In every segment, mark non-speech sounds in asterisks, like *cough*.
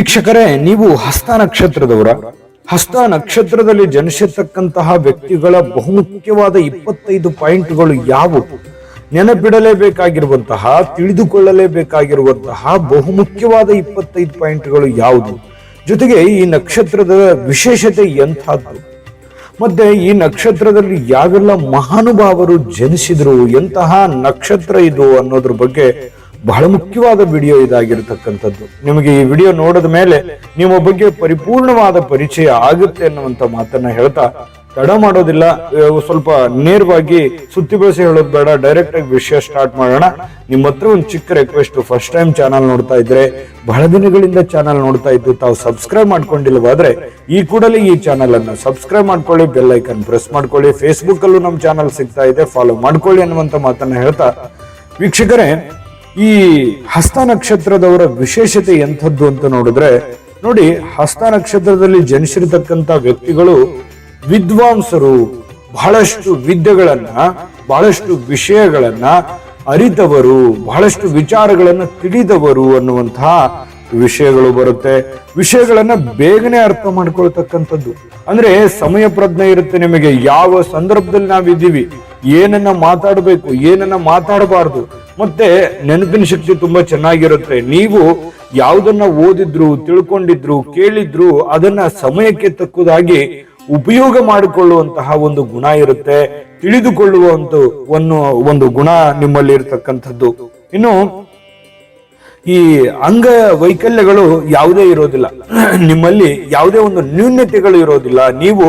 ವೀಕ್ಷಕರೇ, ನೀವು ಹಸ್ತ ನಕ್ಷತ್ರದವರ ಹಸ್ತ ನಕ್ಷತ್ರದಲ್ಲಿ ಜನಿಸಿರ್ತಕ್ಕಂತಹ ವ್ಯಕ್ತಿಗಳ ಬಹುಮುಖ್ಯವಾದ ಇಪ್ಪತ್ತೈದು ಪಾಯಿಂಟ್ಗಳು ಯಾವುವು? ನೆನಪಿಡಲೇಬೇಕಾಗಿರುವಂತಹ, ತಿಳಿದುಕೊಳ್ಳಲೇಬೇಕಾಗಿರುವಂತಹ ಬಹುಮುಖ್ಯವಾದ ಇಪ್ಪತ್ತೈದು ಪಾಯಿಂಟ್ಗಳು ಯಾವುದು? ಜೊತೆಗೆ ಈ ನಕ್ಷತ್ರದ ವಿಶೇಷತೆ ಎಂಥದ್ದು? ಮತ್ತೆ ಈ ನಕ್ಷತ್ರದಲ್ಲಿ ಯಾವೆಲ್ಲ ಮಹಾನುಭಾವರು ಜನಿಸಿದ್ರು, ಎಂತಹ ನಕ್ಷತ್ರ ಇದು ಅನ್ನೋದ್ರ ಬಗ್ಗೆ ಬಹಳ ಮುಖ್ಯವಾದ ವಿಡಿಯೋ ಇದಾಗಿರತಕ್ಕಂಥದ್ದು. ನಿಮಗೆ ಈ ವಿಡಿಯೋ ನೋಡಿದ ಮೇಲೆ ನಿಮ್ಮ ಬಗ್ಗೆ ಪರಿಪೂರ್ಣವಾದ ಪರಿಚಯ ಆಗುತ್ತೆ ಅನ್ನುವಂತ ಮಾತನ್ನ ಹೇಳ್ತಾ ತಡ ಮಾಡೋದಿಲ್ಲ. ಸ್ವಲ್ಪ ನೇರವಾಗಿ ಸುತ್ತಿ ಬಳಸಿ ಹೇಳೋದು ಬೇಡ. ಡೈರೆಕ್ಟ್ ಆಗಿ ವಿಷಯ ಸ್ಟಾರ್ಟ್ ಮಾಡೋಣ. ನಿಮ್ಮ ಹತ್ರ ಒಂದು ಚಿಕ್ಕ ರಿಕ್ವೆಸ್ಟ್ ಫಸ್ಟ್ ಟೈಮ್ ಚಾನಲ್ ನೋಡ್ತಾ ಇದ್ರೆ ಬಹಳ ದಿನಗಳಿಂದ ಚಾನಲ್ ನೋಡ್ತಾ ಇದ್ದು ತಾವು ಸಬ್ಸ್ಕ್ರೈಬ್ ಮಾಡ್ಕೊಂಡಿಲ್ವಾದ್ರೆ ಈ ಕೂಡಲೇ ಈ ಚಾನಲ್ ಅನ್ನ ಸಬ್ಸ್ಕ್ರೈಬ್ ಮಾಡ್ಕೊಳ್ಳಿ ಬೆಲ್ ಐಕನ್ ಪ್ರೆಸ್ ಮಾಡ್ಕೊಳ್ಳಿ. ಫೇಸ್ಬುಕ್ ಅಲ್ಲೂ ನಮ್ಮ ಚಾನಲ್ ಸಿಗ್ತಾ ಇದೆ. ಫಾಲೋ ಮಾಡ್ಕೊಳ್ಳಿ ಅನ್ನುವಂತ ಮಾತನ್ನ ಹೇಳ್ತಾ. ವೀಕ್ಷಕರೇ ಈ ಹಸ್ತ ನಕ್ಷತ್ರದವರ ವಿಶೇಷತೆ ಎಂಥದ್ದು ಅಂತ ನೋಡಿದ್ರೆ, ನೋಡಿ, ಹಸ್ತ ನಕ್ಷತ್ರದಲ್ಲಿ ಜನಿಸಿರ್ತಕ್ಕಂಥ ವ್ಯಕ್ತಿಗಳು ವಿದ್ವಾಂಸರು, ಬಹಳಷ್ಟು ವಿದ್ಯೆಗಳನ್ನ, ಬಹಳಷ್ಟು ವಿಷಯಗಳನ್ನ ಅರಿತವರು, ಬಹಳಷ್ಟು ವಿಚಾರಗಳನ್ನ ತಿಳಿದವರು ಅನ್ನುವಂತಹ ವಿಷಯಗಳು ಬರುತ್ತೆ. ವಿಷಯಗಳನ್ನ ಬೇಗನೆ ಅರ್ಥ ಮಾಡ್ಕೊಳ್ತಕ್ಕಂಥದ್ದು. ಅಂದ್ರೆ ಸಮಯ ಪ್ರಜ್ಞೆ ಇರುತ್ತೆ ನಿಮಗೆ. ಯಾವ ಸಂದರ್ಭದಲ್ಲಿ ನಾವಿದ್ದೀವಿ? ಏನನ್ನ ಮಾತಾಡಬೇಕು? ಏನನ್ನ ಮಾತಾಡಬಾರ್ದು? ಮತ್ತೆ ನೆನಪಿನ ಶಕ್ತಿ ತುಂಬಾ ಚೆನ್ನಾಗಿರುತ್ತೆ. ನೀವು ಯಾವುದನ್ನ ಓದಿದ್ರು, ತಿಳ್ಕೊಂಡಿದ್ರು, ಕೇಳಿದ್ರು, ಅದನ್ನ ಸಮಯಕ್ಕೆ ತಕ್ಕುದಾಗಿ ಉಪಯೋಗ ಮಾಡಿಕೊಳ್ಳುವಂತಹ ಒಂದು ಗುಣ ಇರುತ್ತೆ. ತಿಳಿದುಕೊಳ್ಳುವಂತ ಒಂದು ಒಂದು ಗುಣ ನಿಮ್ಮಲ್ಲಿ ಇರತಕ್ಕಂಥದ್ದು ಇನ್ನು ಈ ಅಂಗ ವೈಕಲ್ಯಗಳು ಯಾವುದೇ ಇರೋದಿಲ್ಲ. *clears throat* ನಿಮ್ಮಲ್ಲಿ ಯಾವುದೇ ಒಂದು ನ್ಯೂನ್ಯತೆಗಳು ಇರೋದಿಲ್ಲ. ನೀವು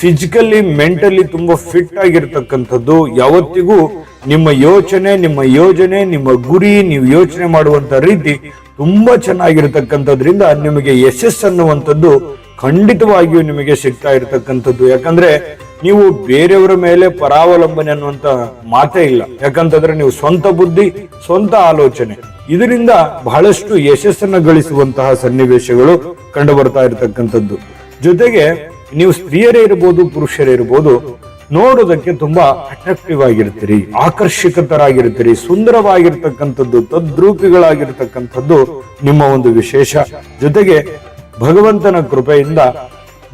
ಫಿಸಿಕಲಿ ಮೆಂಟಲಿ ತುಂಬಾ ಫಿಟ್ ಆಗಿರ್ತಕ್ಕಂಥದ್ದು. ಯಾವತ್ತಿಗೂ ನಿಮ್ಮ ಯೋಚನೆ, ನಿಮ್ಮ ಯೋಜನೆ, ನಿಮ್ಮ ಗುರಿ, ನೀವು ಯೋಚನೆ ಮಾಡುವಂತ ರೀತಿ ತುಂಬಾ ಚೆನ್ನಾಗಿರ್ತಕ್ಕಂಥದ್ರಿಂದ ನಿಮಗೆ ಯಶಸ್ಸು ಅನ್ನುವಂಥದ್ದು ಖಂಡಿತವಾಗಿಯೂ ನಿಮಗೆ ಸಿಗ್ತಾ ಇರತಕ್ಕಂಥದ್ದು. ಯಾಕಂದ್ರೆ ನೀವು ಬೇರೆಯವರ ಮೇಲೆ ಪರಾವಲಂಬನೆ ಅನ್ನುವಂತ ಮಾತೇ ಇಲ್ಲ. ಯಾಕಂತಂದ್ರೆ ನೀವು ಸ್ವಂತ ಬುದ್ಧಿ, ಸ್ವಂತ ಆಲೋಚನೆ. ಇದರಿಂದ ಬಹಳಷ್ಟು ಯಶಸ್ಸನ್ನು ಗಳಿಸುವಂತಹ ಸನ್ನಿವೇಶಗಳು ಕಂಡು ಬರ್ತಾ ಇರತಕ್ಕಂಥದ್ದು. ಜೊತೆಗೆ ನೀವು ಸ್ತ್ರೀಯರೇ ಇರ್ಬೋದು, ಪುರುಷರೇ ಇರ್ಬೋದು, ನೋಡೋದಕ್ಕೆ ತುಂಬಾ ಅಟ್ರಾಕ್ಟಿವ್ ಆಗಿರ್ತೀರಿ, ಆಕರ್ಷಕತರಾಗಿರ್ತೀರಿ, ಸುಂದರವಾಗಿರ್ತಕ್ಕಂಥದ್ದು, ತದ್ರೂಪಿಗಳಾಗಿರ್ತಕ್ಕಂಥದ್ದು ನಿಮ್ಮ ಒಂದು ವಿಶೇಷ. ಜೊತೆಗೆ ಭಗವಂತನ ಕೃಪೆಯಿಂದ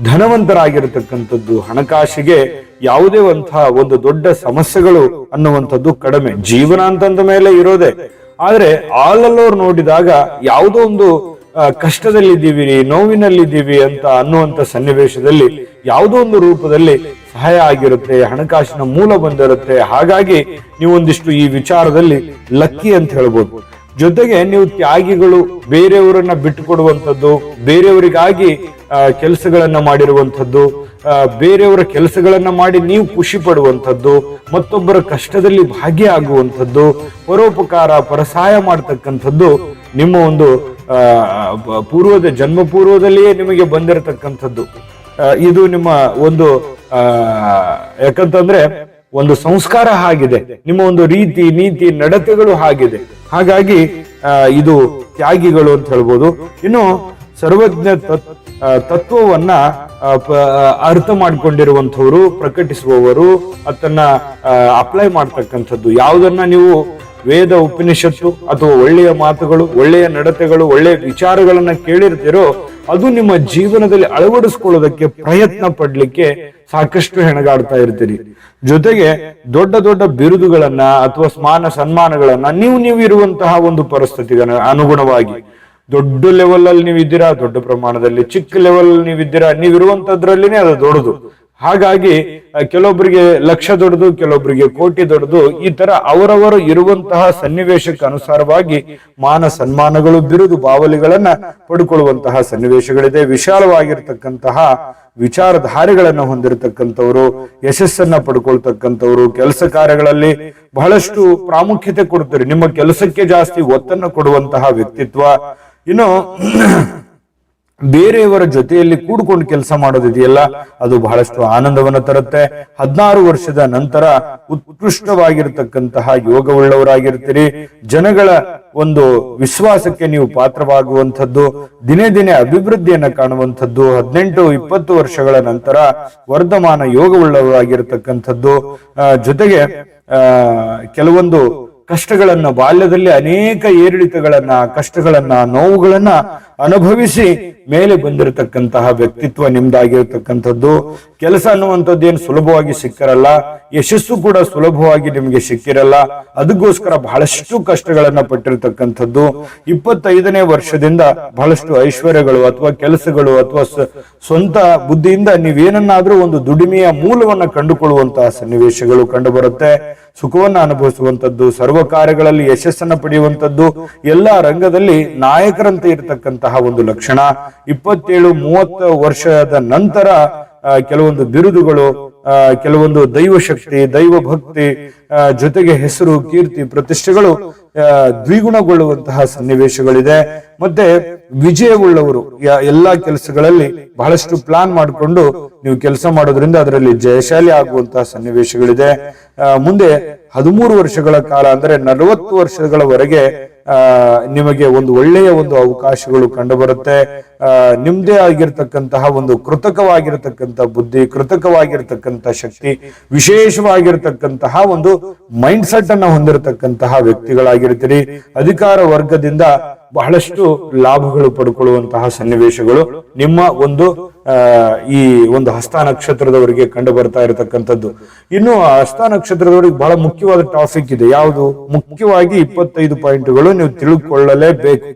ಧನವಂತರಾಗಿರ್ತಕ್ಕಂಥದ್ದು, ಹಣಕಾಸಿಗೆ ಯಾವುದೇ ಅಂತಹ ಒಂದು ದೊಡ್ಡ ಸಮಸ್ಯೆಗಳು ಅನ್ನುವಂಥದ್ದು ಕಡಿಮೆ. ಜೀವನ ಅಂತಂದ ಮೇಲೆ ಇರೋದೆ. ಆದ್ರೆ ಆಲಲ್ಲೋರ್ ನೋಡಿದಾಗ ಯಾವುದೋ ಒಂದು ಕಷ್ಟದಲ್ಲಿದ್ದೀವಿ, ನೋವಿನಲ್ಲಿದ್ದೀವಿ ಅಂತ ಅನ್ನುವಂತ ಸನ್ನಿವೇಶದಲ್ಲಿ ಯಾವುದೋ ಒಂದು ರೂಪದಲ್ಲಿ ಸಹಾಯ ಆಗಿರುತ್ತೆ, ಹಣಕಾಸಿನ ಮೂಲ ಬಂದಿರುತ್ತೆ. ಹಾಗಾಗಿ ನೀವು ಒಂದಿಷ್ಟು ಈ ವಿಚಾರದಲ್ಲಿ ಲಕ್ಕಿ ಅಂತ ಹೇಳ್ಬೋದು. ಜೊತೆಗೆ ನೀವು ತ್ಯಾಗಿಗಳು ಬೇರೆಯವರನ್ನ ಬಿಟ್ಟುಕೊಡುವಂಥದ್ದು, ಬೇರೆಯವರಿಗಾಗಿ ಕೆಲಸಗಳನ್ನ ಮಾಡಿರುವಂಥದ್ದು ಬೇರೆಯವರ ಕೆಲಸಗಳನ್ನ ಮಾಡಿ ನೀವು ಖುಷಿ ಪಡುವಂಥದ್ದು, ಮತ್ತೊಬ್ಬರ ಕಷ್ಟದಲ್ಲಿ ಭಾಗಿಯಾಗುವಂಥದ್ದು, ಪರೋಪಕಾರ ಪರಸಹಾಯ ಮಾಡ್ತಕ್ಕಂಥದ್ದು ನಿಮ್ಮ ಒಂದು ಪೂರ್ವದ ಜನ್ಮ ಪೂರ್ವದಲ್ಲಿಯೇ ನಿಮಗೆ ಬಂದಿರತಕ್ಕಂಥದ್ದು. ಇದು ನಿಮ್ಮ ಒಂದು ಯಾಕಂತಂದ್ರೆ ಒಂದು ಸಂಸ್ಕಾರ ಹಾಗಿದೆ ನಿಮ್ಮ ಒಂದು ರೀತಿ, ನೀತಿ, ನಡತೆಗಳು ಹಾಗಿದೆ ಹಾಗಾಗಿ ಇದು ತ್ಯಾಗಿಗಳು ಅಂತ ಹೇಳ್ಬೋದು. ಇನ್ನು ಸರ್ವಜ್ಞ ತತ್- ತತ್ವವನ್ನ ಅರ್ಥ ಮಾಡಿಕೊಂಡಿರುವಂತವರು ಪ್ರಕಟಿಸುವವರು, ಅದನ್ನ ಅಪ್ಲೈ ಮಾಡ್ತಕ್ಕಂಥದ್ದು. ಯಾವುದನ್ನ ನೀವು ವೇದ ಉಪನಿಷತ್ತು ಅಥವಾ ಒಳ್ಳೆಯ ಮಾತುಗಳು, ಒಳ್ಳೆಯ ನಡತೆಗಳು, ಒಳ್ಳೆಯ ವಿಚಾರಗಳನ್ನ ಕೇಳಿರ್ತೀರೋ, ಅದು ನಿಮ್ಮ ಜೀವನದಲ್ಲಿ ಅಳವಡಿಸ್ಕೊಳ್ಳೋದಕ್ಕೆ ಪ್ರಯತ್ನ ಪಡ್ಲಿಕ್ಕೆ ಸಾಕಷ್ಟು ಹೆಣಗಾಡ್ತಾ ಇರ್ತೀರಿ. ಜೊತೆಗೆ ದೊಡ್ಡ ದೊಡ್ಡ ಬಿರುದುಗಳನ್ನ ಅಥವಾ ಸ್ಮಾನ ಸನ್ಮಾನಗಳನ್ನ ನೀವು ನೀವು ಇರುವಂತಹ ಒಂದು ಪರಿಸ್ಥಿತಿಗೆ ಅನುಗುಣವಾಗಿ, ದೊಡ್ಡ ಲೆವೆಲ್ ಅಲ್ಲಿ ನೀವು ಇದ್ದೀರಾ ದೊಡ್ಡ ಪ್ರಮಾಣದಲ್ಲಿ, ಚಿಕ್ಕ ಲೆವೆಲ್ ನೀವು ಇದ್ದೀರಾ ನೀವು ಇರುವಂತದ್ರಲ್ಲಿನೇ ಅದು ದೊಡ್ಡದು. ಹಾಗಾಗಿ ಕೆಲವೊಬ್ಬರಿಗೆ ಲಕ್ಷ ದೊಡ್ಡದು ಕೆಲವೊಬ್ಬರಿಗೆ ಕೋಟಿ ದೊಡ್ಡದು, ಈ ತರ ಅವರವರು ಇರುವಂತಹ ಸನ್ನಿವೇಶಕ್ಕೆ ಅನುಸಾರವಾಗಿ ಮಾನ ಸನ್ಮಾನಗಳು, ಬಿರುದು ಬಾವಲಿಗಳನ್ನ ಪಡ್ಕೊಳ್ಳುವಂತಹ ಸನ್ನಿವೇಶಗಳಿದೆ. ವಿಶಾಲವಾಗಿರ್ತಕ್ಕಂತಹ ವಿಚಾರಧಾರೆಗಳನ್ನ ಹೊಂದಿರತಕ್ಕಂಥವ್ರು, ಯಶಸ್ಸನ್ನ ಪಡ್ಕೊಳ್ತಕ್ಕಂಥವ್ರು, ಕೆಲಸ ಕಾರ್ಯಗಳಲ್ಲಿ ಬಹಳಷ್ಟು ಪ್ರಾಮುಖ್ಯತೆ ಕೊಡ್ತಾರೆ. ನಿಮ್ಮ ಕೆಲಸಕ್ಕೆ ಜಾಸ್ತಿ ಒತ್ತನ್ನು ಕೊಡುವಂತಹ ವ್ಯಕ್ತಿತ್ವ. ಇನ್ನು ಬೇರೆಯವರ ಜೊತೆಯಲ್ಲಿ ಕೂಡ್ಕೊಂಡು ಕೆಲಸ ಮಾಡೋದಿದೆಯಲ್ಲ, ಅದು ಬಹಳಷ್ಟು ಆನಂದವನ್ನ ತರುತ್ತೆ. ಹದಿನಾರು ವರ್ಷದ ನಂತರ ಉತ್ಕೃಷ್ಟವಾಗಿರ್ತಕ್ಕಂತಹ ಯೋಗವುಳ್ಳವರಾಗಿರ್ತೀರಿ. ಜನಗಳ ಒಂದು ವಿಶ್ವಾಸಕ್ಕೆ ನೀವು ಪಾತ್ರವಾಗುವಂಥದ್ದು, ದಿನೇ ದಿನೇ ಅಭಿವೃದ್ಧಿಯನ್ನ ಕಾಣುವಂಥದ್ದು, ಹದಿನೆಂಟು, ಇಪ್ಪತ್ತು ವರ್ಷಗಳ ನಂತರ ವರ್ಧಮಾನ ಯೋಗವುಳ್ಳವರಾಗಿರ್ತಕ್ಕಂಥದ್ದು. ಜೊತೆಗೆ ಕೆಲವೊಂದು ಕಷ್ಟಗಳನ್ನ, ಬಾಲ್ಯದಲ್ಲಿ ಅನೇಕ ಏರಿಳಿತಗಳನ್ನ, ಕಷ್ಟಗಳನ್ನ, ನೋವುಗಳನ್ನ ಅನುಭವಿಸಿ ಮೇಲೆ ಬಂದಿರತಕ್ಕಂತಹ ವ್ಯಕ್ತಿತ್ವ ನಿಮ್ದಾಗಿರತಕ್ಕಂಥದ್ದು. ಕೆಲಸ ಅನ್ನುವಂಥದ್ದು ಏನು ಸುಲಭವಾಗಿ ಸಿಕ್ಕಿರಲ್ಲ. ಯಶಸ್ಸು ಕೂಡ ಸುಲಭವಾಗಿ ನಿಮಗೆ ಸಿಕ್ಕಿರಲ್ಲ. ಅದಕ್ಕೋಸ್ಕರ ಬಹಳಷ್ಟು ಕಷ್ಟಗಳನ್ನ ಪಟ್ಟಿರತಕ್ಕಂಥದ್ದು. ಇಪ್ಪತ್ತೈದನೇ ವರ್ಷದಿಂದ ಬಹಳಷ್ಟು ಐಶ್ವರ್ಯಗಳು ಅಥವಾ ಕೆಲಸಗಳು ಅಥವಾ ಸ್ವಂತ ಬುದ್ಧಿಯಿಂದ ನೀವೇನನ್ನಾದ್ರೂ ಒಂದು ದುಡಿಮೆಯ ಮೂಲವನ್ನ ಕಂಡುಕೊಳ್ಳುವಂತಹ ಸನ್ನಿವೇಶಗಳು ಕಂಡು ಬರುತ್ತೆ ಸುಖವನ್ನ ಅನುಭವಿಸುವಂತದ್ದು ಸರ್ವ ಕಾರ್ಯಗಳಲ್ಲಿ ಯಶಸ್ಸನ್ನ ಪಡೆಯುವಂತದ್ದು ಎಲ್ಲ ರಂಗದಲ್ಲಿ ನಾಯಕರಂತೆ ಇರತಕ್ಕಂತಹ ಒಂದು ಲಕ್ಷಣ. ಇಪ್ಪತ್ತೇಳು, ಮೂವತ್ತು ವರ್ಷದ ನಂತರ ಕೆಲವೊಂದು ಬಿರುದುಗಳು ಕೆಲವೊಂದು ದೈವ ಶಕ್ತಿ ದೈವ ಭಕ್ತಿ ಜೊತೆಗೆ ಹೆಸರು, ಕೀರ್ತಿ, ಪ್ರತಿಷ್ಠೆಗಳು ದ್ವಿಗುಣಗೊಳ್ಳುವಂತಹ ಸನ್ನಿವೇಶಗಳಿದೆ. ಮತ್ತೆ ವಿಜಯವುಳ್ಳವರು ಎಲ್ಲಾ ಕೆಲಸಗಳಲ್ಲಿ ಬಹಳಷ್ಟು ಪ್ಲಾನ್ ಮಾಡಿಕೊಂಡು ನೀವು ಕೆಲಸ ಮಾಡೋದ್ರಿಂದ ಅದರಲ್ಲಿ ಜಯಶಾಲಿ ಆಗುವಂತಹ ಸನ್ನಿವೇಶಗಳಿದೆ. ಮುಂದೆ ಹದಿಮೂರು ವರ್ಷಗಳ ಕಾಲ ಅಂದ್ರೆ ನಲವತ್ತು ವರ್ಷಗಳವರೆಗೆ ನಿಮಗೆ ಒಂದು ಒಳ್ಳೆಯ ಒಂದು ಅವಕಾಶಗಳು ಕಂಡು ಬರುತ್ತೆ ಆ, ನಿಮ್ದೇ ಆಗಿರ್ತಕ್ಕಂತಹ ಒಂದು ಕೃತಕವಾಗಿರತಕ್ಕಂತ ಬುದ್ಧಿ ಕೃತಕವಾಗಿರ್ತಕ್ಕಂತ ಶಕ್ತಿ, ವಿಶೇಷವಾಗಿರ್ತಕ್ಕಂತಹ ಒಂದು ಮೈಂಡ್ ಸೆಟ್ ಅನ್ನ ಹೊಂದಿರತಕ್ಕಂತಹ ವ್ಯಕ್ತಿಗಳಾಗಿರ್ತೀರಿ. ಅಧಿಕಾರ ವರ್ಗದಿಂದ ಬಹಳಷ್ಟು ಲಾಭಗಳು ಪಡ್ಕೊಳ್ಳುವಂತಹ ಸನ್ನಿವೇಶಗಳು ನಿಮ್ಮ ಒಂದು ಈ ಒಂದು ಹಸ್ತ ನಕ್ಷತ್ರದವರಿಗೆ ಕಂಡು ಬರ್ತಾ ಇರತಕ್ಕಂಥದ್ದು. ಇನ್ನು ಹಸ್ತ ನಕ್ಷತ್ರದವರಿಗೆ ಬಹಳ ಮುಖ್ಯವಾದ ಟಾಪಿಕ್ ಇದೆ. ಯಾವುದು? ಮುಖ್ಯವಾಗಿ ಇಪ್ಪತ್ತೈದು ಪಾಯಿಂಟ್ಗಳು ನೀವು ತಿಳ್ಕೊಳ್ಳಲೇಬೇಕು.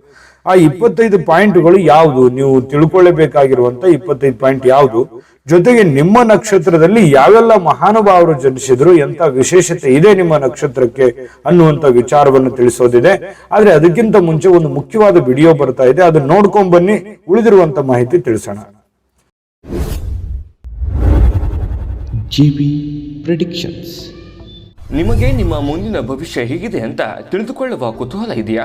ಆ ಇಪ್ಪತ್ತೈದು ಪಾಯಿಂಟ್ಗಳು ಯಾವುದು? ನೀವು ತಿಳ್ಕೊಳ್ಳಬೇಕಾಗಿರುವಂತ ಇಪ್ಪತ್ತೈದು ಪಾಯಿಂಟ್ ಯಾವುದು? ಜೊತೆಗೆ ನಿಮ್ಮ ನಕ್ಷತ್ರದಲ್ಲಿ ಯಾವೆಲ್ಲ ಮಹಾನುಭಾವರು ಜನಿಸಿದ್ರು ಎಂತ ವಿಶೇಷತೆ ಇದೆ ನಿಮ್ಮ ನಕ್ಷತ್ರಕ್ಕೆ ಅನ್ನುವಂತ ವಿಚಾರವನ್ನು ತಿಳಿಸೋದಿದೆ. ಆದ್ರೆ ಅದಕ್ಕಿಂತ ಮುಂಚೆ ಒಂದು ಮುಖ್ಯವಾದ ವಿಡಿಯೋ ಬರ್ತಾ ಇದೆ ಅದನ್ನ ನೋಡ್ಕೊಂಡ್ ಬನ್ನಿ ಉಳಿದಿರುವಂತ ಮಾಹಿತಿ ತಿಳಿಸೋಣ. Predictions ನಿಮಗೆ ನಿಮ್ಮ ಮುಂದಿನ ಭವಿಷ್ಯ ಹೇಗಿದೆ ಅಂತ ತಿಳಿದುಕೊಳ್ಳುವ ಕುತೂಹಲ ಇದೆಯಾ?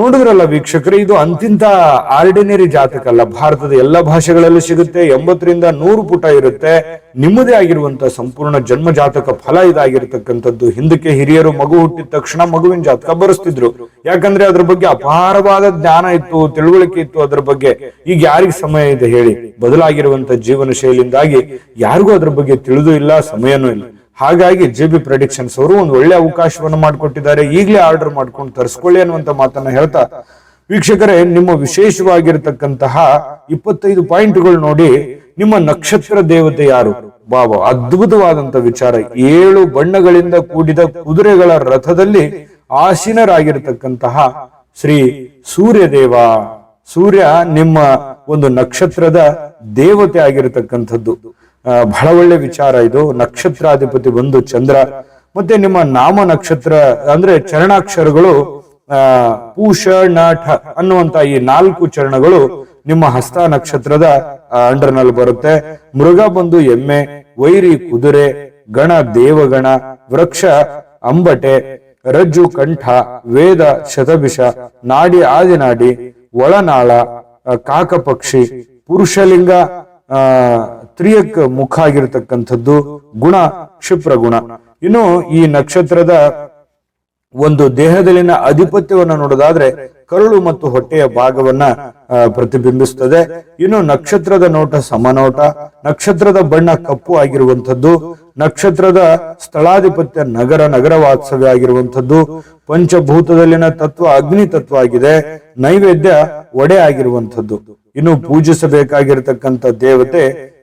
ನೋಡಿದ್ರಲ್ಲ ವೀಕ್ಷಕರು, ಇದು ಅಂತಿಂತ ಆರ್ಡಿನರಿ ಜಾತಕ ಅಲ್ಲ. ಭಾರತದ ಎಲ್ಲ ಭಾಷೆಗಳಲ್ಲೂ ಸಿಗುತ್ತೆ, ಎಂಬತ್ತರಿಂದ ನೂರು ಪುಟ ಇರುತ್ತೆ. ನಿಮ್ಮದೇ ಆಗಿರುವಂತಹ ಸಂಪೂರ್ಣ ಜನ್ಮ ಜಾತಕ ಫಲ ಇದಾಗಿರ್ತಕ್ಕಂಥದ್ದು. ಹಿಂದಕ್ಕೆ ಹಿರಿಯರು ಮಗು ಹುಟ್ಟಿದ ತಕ್ಷಣ ಮಗುವಿನ ಜಾತಕ ಬರೆಸ್ತಿದ್ರು. ಯಾಕಂದ್ರೆ ಅದ್ರ ಬಗ್ಗೆ ಅಪಾರವಾದ ಜ್ಞಾನ ಇತ್ತು, ತಿಳುವಳಿಕೆ ಇತ್ತು ಅದ್ರ ಬಗ್ಗೆ. ಈಗ ಯಾರಿಗ ಸಮಯ ಇದೆ ಹೇಳಿ. ಬದಲಾಗಿರುವಂತ ಜೀವನ ಶೈಲಿಯಿಂದಾಗಿ ಯಾರಿಗೂ ಅದ್ರ ಬಗ್ಗೆ ತಿಳಿದು ಇಲ್ಲ, ಸಮಯನೂ ಇಲ್ಲ. ಹಾಗಾಗಿ ಜೆ ಬಿ ಪ್ರೊಡಿಕ್ಷನ್ಸ್ ಅವರು ಒಂದು ಒಳ್ಳೆ ಅವಕಾಶವನ್ನು ಮಾಡಿಕೊಟ್ಟಿದ್ದಾರೆ. ಈಗಲೇ ಆರ್ಡರ್ ಮಾಡ್ಕೊಂಡು ತರಿಸ್ಕೊಳ್ಳಿ ಅನ್ನುವಂತ ಮಾತನ್ನ ಹೇಳ್ತಾ ವೀಕ್ಷಕರೇ, ನಿಮ್ಮ ವಿಶೇಷವಾಗಿರತಕ್ಕಂತಹ ಇಪ್ಪತ್ತೈದು ಪಾಯಿಂಟ್ಗಳು ನೋಡಿ ನಿಮ್ಮ ನಕ್ಷತ್ರ ದೇವತೆ ಯಾರು? ಬಾಬಾ ಅದ್ಭುತವಾದಂತ ವಿಚಾರ. ಏಳು ಬಣ್ಣಗಳಿಂದ ಕೂಡಿದ ಕುದುರೆಗಳ ರಥದಲ್ಲಿ ಆಸೀನರಾಗಿರ್ತಕ್ಕಂತಹ ಶ್ರೀ ಸೂರ್ಯದೇವ. ಸೂರ್ಯ ನಿಮ್ಮ ಒಂದು ನಕ್ಷತ್ರದ ದೇವತೆ ಆಗಿರತಕ್ಕಂಥದ್ದು. ಬಹಳ ಒಳ್ಳೆ ವಿಚಾರ ಇದು. ನಕ್ಷತ್ರಾಧಿಪತಿ ಬಂದು ಚಂದ್ರ, ಮತ್ತೆ ನಿಮ್ಮ ನಾಮ ನಕ್ಷತ್ರ, ಅಂದ್ರೆ ಚರಣಾಕ್ಷರಗಳು, ಆ, ಪೂಷ, ನಠ ಅನ್ನುವಂತ ಈ ನಾಲ್ಕು ಚರಣಗಳು ನಿಮ್ಮ ಹಸ್ತ ನಕ್ಷತ್ರದ ಅಂಡರ್ನಲ್ಲಿ ಬರುತ್ತೆ. ಮೃಗ ಬಂದು ಎಮ್ಮೆ, ವೈರಿ ಕುದುರೆ, ಗಣ ದೇವಗಣ, ವೃಕ್ಷ ಅಂಬಟೆ, ರಜ್ಜು ಕಂಠ, ವೇದ ಶತಭಿಷ, ನಾಡಿ ಆದಿನಾಡಿ, ಒಳನಾಳ ಕಾಕಪಕ್ಷಿ ಕಾಕ ಪಕ್ಷಿ ಪುರುಷಲಿಂಗ, ಆ ತ್ರಿಯಕ್ ಮುಖ ಆಗಿರತಕ್ಕಂಥದ್ದು ಗುಣ, ಕ್ಷಿಪ್ರ ಗುಣ. ಇನ್ನು ಈ ನಕ್ಷತ್ರದ ಒಂದು ದೇಹದಲ್ಲಿನ ಅಧಿಪತ್ಯವನ್ನು ನೋಡೋದಾದ್ರೆ ಕರುಳು ಮತ್ತು ಹೊಟ್ಟೆಯ ಭಾಗವನ್ನ ಪ್ರತಿಬಿಂಬಿಸುತ್ತದೆ ಇನ್ನು ನಕ್ಷತ್ರದ ನೋಟ ಸಮನೋಟ ನಕ್ಷತ್ರದ ಬಣ್ಣ ಕಪ್ಪು ಆಗಿರುವಂತದ್ದು ನಕ್ಷತ್ರದ ಸ್ಥಳಾಧಿಪತ್ಯ ನಗರ ನಗರ ವಾತ್ಸವ್ಯ ಆಗಿರುವಂಥದ್ದು. ಪಂಚಭೂತದಲ್ಲಿನ ತತ್ವ ಅಗ್ನಿ ತತ್ವ ಆಗಿದೆ. ನೈವೇದ್ಯ ಒಡೆ ಆಗಿರುವಂತದ್ದು ಇನ್ನು ಪೂಜಿಸಬೇಕಾಗಿರತಕ್ಕಂತ ದೇವತೆ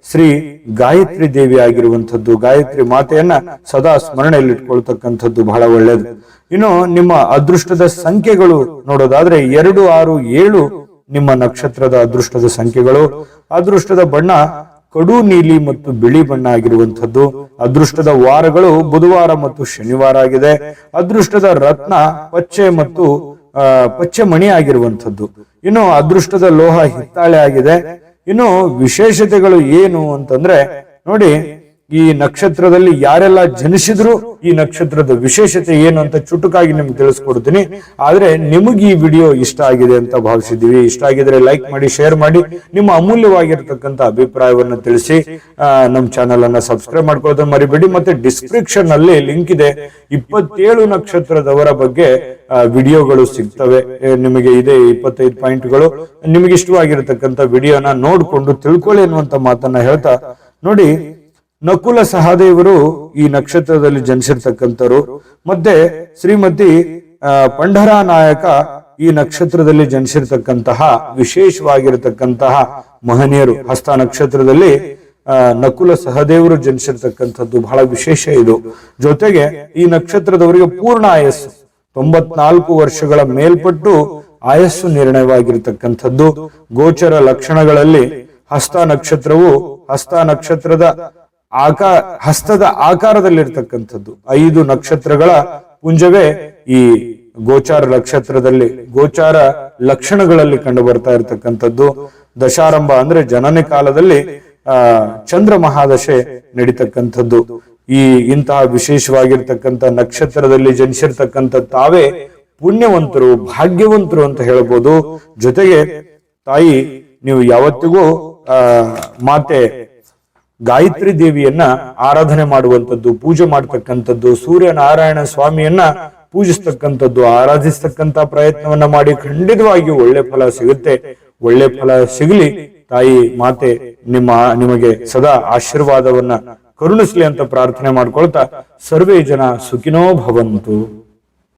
ಶ್ರೀ ಗಾಯತ್ರಿ ದೇವಿ ಆಗಿರುವಂತದ್ದು ಗಾಯತ್ರಿ ಮಾತೆಯನ್ನ ಸದಾ ಸ್ಮರಣೆಯಲ್ಲಿಟ್ಕೊಳ್ತಕ್ಕಂಥದ್ದು ಬಹಳ ಒಳ್ಳೆಯದು ಇನ್ನು ನಿಮ್ಮ ಅದೃಷ್ಟದ ಸಂಖ್ಯೆಗಳು ನೋಡೋದಾದ್ರೆ ಎರಡು ಆರು ಏಳು ನಿಮ್ಮ ನಕ್ಷತ್ರದ ಅದೃಷ್ಟದ ಸಂಖ್ಯೆಗಳು. ಅದೃಷ್ಟದ ಬಣ್ಣ ಕಡು ನೀಲಿ ಮತ್ತು ಬಿಳಿ ಬಣ್ಣ ಆಗಿರುವಂತದ್ದು ಅದೃಷ್ಟದ ವಾರಗಳು ಬುಧವಾರ ಮತ್ತು ಶನಿವಾರ ಆಗಿದೆ. ಅದೃಷ್ಟದ ರತ್ನ ಪಚ್ಚೆ ಮತ್ತು ಪಚ್ಚೆ ಮಣಿ ಆಗಿರುವಂತದ್ದು ಇನ್ನು ಅದೃಷ್ಟದ ಲೋಹ ಹಿತ್ತಾಳೆ ಆಗಿದೆ. ಇನ್ನು ವಿಶೇಷತೆಗಳು ಏನು ಅಂತಂದ್ರೆ ನೋಡಿ ಈ ನಕ್ಷತ್ರದಲ್ಲಿ ಯಾರೆಲ್ಲ ಜನಿಸಿದ್ರು, ಈ ನಕ್ಷತ್ರದ ವಿಶೇಷತೆ ಏನು ಅಂತ ಚುಟುಕಾಗಿ ನಿಮ್ಗೆ ತಿಳಿಸ್ಕೊಡ್ತೀನಿ. ಆದ್ರೆ ನಿಮಗೆ ಈ ವಿಡಿಯೋ ಇಷ್ಟ ಆಗಿದೆ ಅಂತ ಭಾವಿಸಿದೀವಿ ಇಷ್ಟ ಆಗಿದ್ರೆ ಲೈಕ್ ಮಾಡಿ, ಶೇರ್ ಮಾಡಿ, ನಿಮ್ಮ ಅಮೂಲ್ಯವಾಗಿರ್ತಕ್ಕಂಥ ಅಭಿಪ್ರಾಯವನ್ನ ತಿಳಿಸಿ. ನಮ್ಮ ಚಾನೆಲ್ ಅನ್ನ ಸಬ್ಸ್ಕ್ರೈಬ್ ಮಾಡ್ಕೊಳ್ಳೋದನ್ನ ಮರಿಬೇಡಿ. ಮತ್ತೆ ಡಿಸ್ಕ್ರಿಪ್ಷನ್ ಅಲ್ಲಿ ಲಿಂಕ್ ಇದೆ. ಇಪ್ಪತ್ತೇಳು ನಕ್ಷತ್ರದವರ ಬಗ್ಗೆ ವಿಡಿಯೋಗಳು ಸಿಗ್ತವೆ. ನಿಮಗೆ ಇದೆ ಇಪ್ಪತ್ತೈದು ಪಾಯಿಂಟ್ಗಳು. ನಿಮಗೆ ಇಷ್ಟವಾಗಿರತಕ್ಕಂಥ ವಿಡಿಯೋನ ನೋಡ್ಕೊಂಡು ತಿಳ್ಕೊಳ್ಳಿ ಅನ್ನುವಂತ ಮಾತನ್ನ ಹೇಳ್ತಾ ನೋಡಿ. ನಕುಲ ಸಹದೇವರು ಈ ನಕ್ಷತ್ರದಲ್ಲಿ ಜನಿಸಿರ್ತಕ್ಕಂಥವ್ರು. ಮತ್ತೆ ಶ್ರೀಮತಿ ಪಂಡರ ನಾಯಕ ಈ ನಕ್ಷತ್ರದಲ್ಲಿ ಜನಿಸಿರ್ತಕ್ಕಂತಹ, ವಿಶೇಷವಾಗಿರತಕ್ಕಂತಹ ಮಹನೀಯರು. ಹಸ್ತ ನಕ್ಷತ್ರದಲ್ಲಿ ನಕುಲ ಸಹದೇವರು ಜನಿಸಿರ್ತಕ್ಕಂಥದ್ದು ಬಹಳ ವಿಶೇಷ ಇದು. ಜೊತೆಗೆ ಈ ನಕ್ಷತ್ರದವರಿಗೆ ಪೂರ್ಣ ಆಯಸ್ಸು. ತೊಂಬತ್ನಾಲ್ಕು ವರ್ಷಗಳ ಮೇಲ್ಪಟ್ಟು ಆಯಸ್ಸು ನಿರ್ಣಯವಾಗಿರತಕ್ಕಂಥದ್ದು. ಗೋಚರ ಲಕ್ಷಣಗಳಲ್ಲಿ ಹಸ್ತ ನಕ್ಷತ್ರವು ಹಸ್ತ ನಕ್ಷತ್ರದ ಆಕಾ ಹಸ್ತದ ಆಕಾರದಲ್ಲಿರ್ತಕ್ಕಂಥದ್ದು. ಐದು ನಕ್ಷತ್ರಗಳ ಪುಂಜವೇ ಈ ಗೋಚಾರ ನಕ್ಷತ್ರದಲ್ಲಿ, ಗೋಚಾರ ಲಕ್ಷಣಗಳಲ್ಲಿ ಕಂಡು ಬರ್ತಾ ಇರತಕ್ಕಂಥದ್ದು. ದಶಾರಂಭ ಅಂದ್ರೆ ಜನನ ಕಾಲದಲ್ಲಿ, ಆ, ಚಂದ್ರ ಮಹಾದಶೆ ನಡೀತಕ್ಕಂಥದ್ದು. ಈ ಇಂತಹ ವಿಶೇಷವಾಗಿರ್ತಕ್ಕಂಥ ನಕ್ಷತ್ರದಲ್ಲಿ ಜನಿಸಿರ್ತಕ್ಕಂಥ ತಾವೇ ಪುಣ್ಯವಂತರು, ಭಾಗ್ಯವಂತರು ಅಂತ ಹೇಳ್ಬೋದು. ಜೊತೆಗೆ ತಾಯಿ, ನೀವು ಯಾವತ್ತಿಗೂ ಮಾತೆ ಗಾಯತ್ರಿ ದೇವಿಯನ್ನ ಆರಾಧನೆ ಮಾಡುವಂತದ್ದು ಪೂಜೆ ಮಾಡ್ತಕ್ಕಂಥದ್ದು, ಸೂರ್ಯನಾರಾಯಣ ಸ್ವಾಮಿಯನ್ನ ಪೂಜಿಸ್ತಕ್ಕಂಥದ್ದು, ಆರಾಧಿಸ್ತಕ್ಕಂಥ ಪ್ರಯತ್ನವನ್ನ ಮಾಡಿ ಖಂಡಿತವಾಗಿ ಒಳ್ಳೆ ಫಲ ಸಿಗುತ್ತೆ. ಒಳ್ಳೆ ಫಲ ಸಿಗಲಿ ತಾಯಿ ಮಾತೆ, ನಿಮ್ಮ, ನಿಮಗೆ ಸದಾ ಆಶೀರ್ವಾದವನ್ನ ಕರುಣಿಸ್ಲಿ ಅಂತ ಪ್ರಾರ್ಥನೆ ಮಾಡ್ಕೊಳ್ತಾ ಸರ್ವೇ ಜನ ಸುಖಿನೋ ಭವಂತು.